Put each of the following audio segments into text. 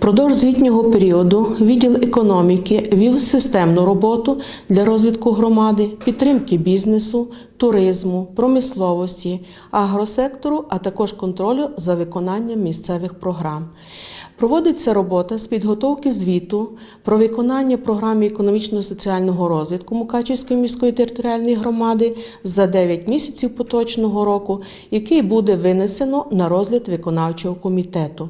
Впродовж звітнього періоду відділ економіки вів системну роботу для розвитку громади, підтримки бізнесу, туризму, промисловості, агросектору, а також контролю за виконанням місцевих програм. Проводиться робота з підготовки звіту про виконання програми економічно-соціального розвитку Мукачівської міської територіальної громади за 9 місяців поточного року, який буде винесено на розгляд виконавчого комітету.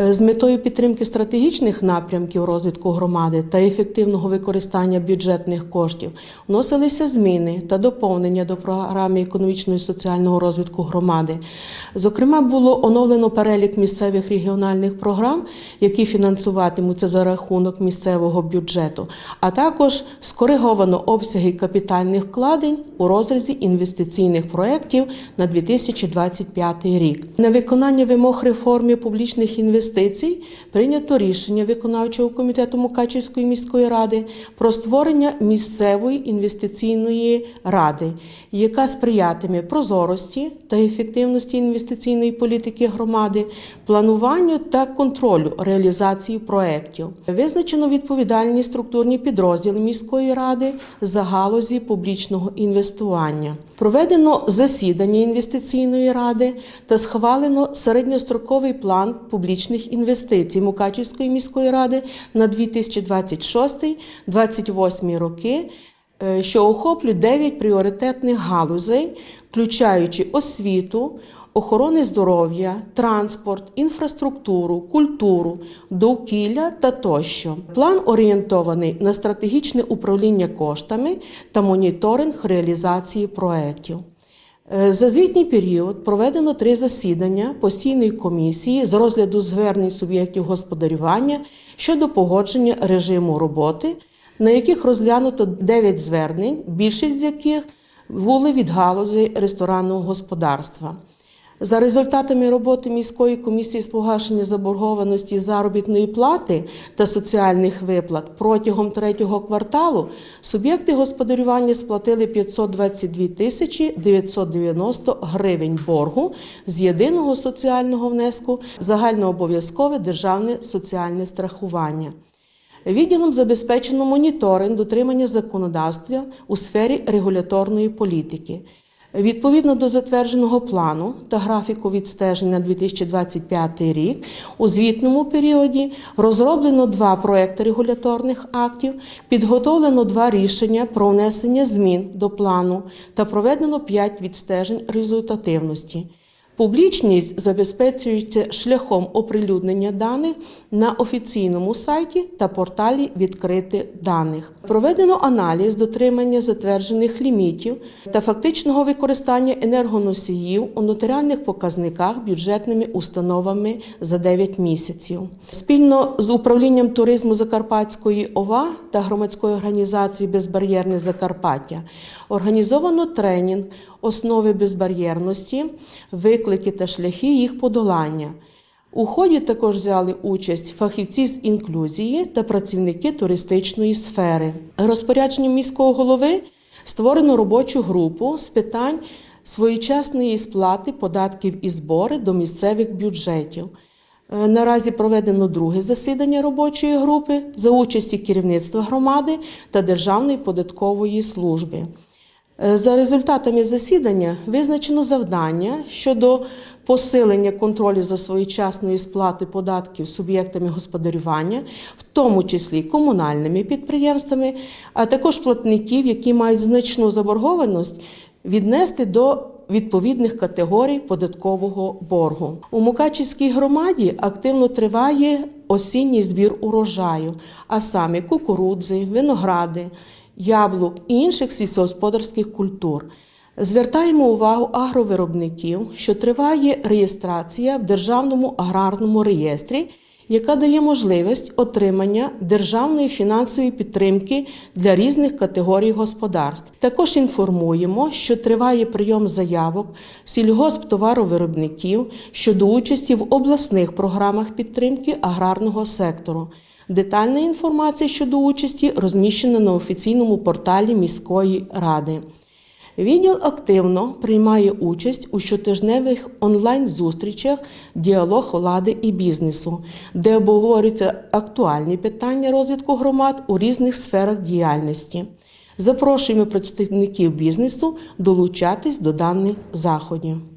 Е, З метою підтримки стратегічних напрямків розвитку громади та ефективного використання бюджетних коштів вносилися зміни та доповнення до програми економічного і соціального розвитку громади. Зокрема, було оновлено перелік місцевих регіональних програм, які фінансуватимуться за рахунок місцевого бюджету, а також скориговано обсяги капітальних вкладень у розрізі інвестиційних проєктів на 2025 рік. На виконання вимог реформи публічних інвестицій прийнято рішення виконавчого комітету Мукачівської міської ради про створення місцевої інвестиційної ради, яка сприятиме прозорості та ефективності інвестиційної політики громади, плануванню та контролю реалізації проєктів. Визначено відповідальні структурні підрозділи міської ради за галузі публічного інвестування. Проведено засідання інвестиційної ради та схвалено середньостроковий план публічних інвестицій Мукачівської міської ради на 2026-2028 роки, що охоплює 9 пріоритетних галузей, включаючи освіту, охорони здоров'я, транспорт, інфраструктуру, культуру, довкілля та тощо. План орієнтований на стратегічне управління коштами та моніторинг реалізації проєктів. Е, За звітній період проведено три засідання постійної комісії з розгляду звернень суб'єктів господарювання щодо погодження режиму роботи, на яких розглянуто 9 звернень, більшість з яких були від галузі ресторанного господарства. За результатами роботи міської комісії з погашення заборгованості заробітної плати та соціальних виплат протягом третього кварталу суб'єкти господарювання сплатили 522 тисячі 990 гривень боргу з єдиного соціального внеску загальнообов'язкове державне соціальне страхування. Відділом забезпечено моніторинг дотримання законодавства у сфері регуляторної політики. Відповідно до затвердженого плану та графіку відстеження на 2025 рік, у звітному періоді розроблено два проекти регуляторних актів, підготовлено два рішення про внесення змін до плану та проведено п'ять відстежень результативності. Публічність забезпечується шляхом оприлюднення даних на офіційному сайті та порталі відкритих даних. Проведено аналіз дотримання затверджених лімітів та фактичного використання енергоносіїв у нотаріальних показниках бюджетними установами за 9 місяців. Спільно з управлінням туризму Закарпатської ОВА та громадської організації Безбар'єрне Закарпаття організовано тренінг основи безбар'єрності, виклики та шляхи їх подолання. У ході також взяли участь фахівці з інклюзії та працівники туристичної сфери. Розпорядженням міського голови створено робочу групу з питань своєчасної сплати податків і збори до місцевих бюджетів. Е, Наразі проведено друге засідання робочої групи за участі керівництва громади та Державної податкової служби. Е, За результатами засідання визначено завдання щодо посилення контролю за своєчасною сплати податків суб'єктами господарювання, в тому числі комунальними підприємствами, а також платників, які мають значну заборгованість, віднести до відповідних категорій податкового боргу. У Мукачівській громаді активно триває осінній збір урожаю, а саме кукурудзи, виногради, яблук і інших сільськогосподарських культур. Звертаємо увагу агровиробників, що триває реєстрація в Державному аграрному реєстрі, яка дає можливість отримання державної фінансової підтримки для різних категорій господарств. Також інформуємо, що триває прийом заявок сільгосптоваровиробників щодо участі в обласних програмах підтримки аграрного сектору. Детальна інформація щодо участі розміщена на офіційному порталі міської ради. Відділ активно приймає участь у щотижневих онлайн-зустрічах Діалог влади і бізнесу, де обговорюються актуальні питання розвитку громад у різних сферах діяльності. Запрошуємо представників бізнесу долучатись до даних заходів.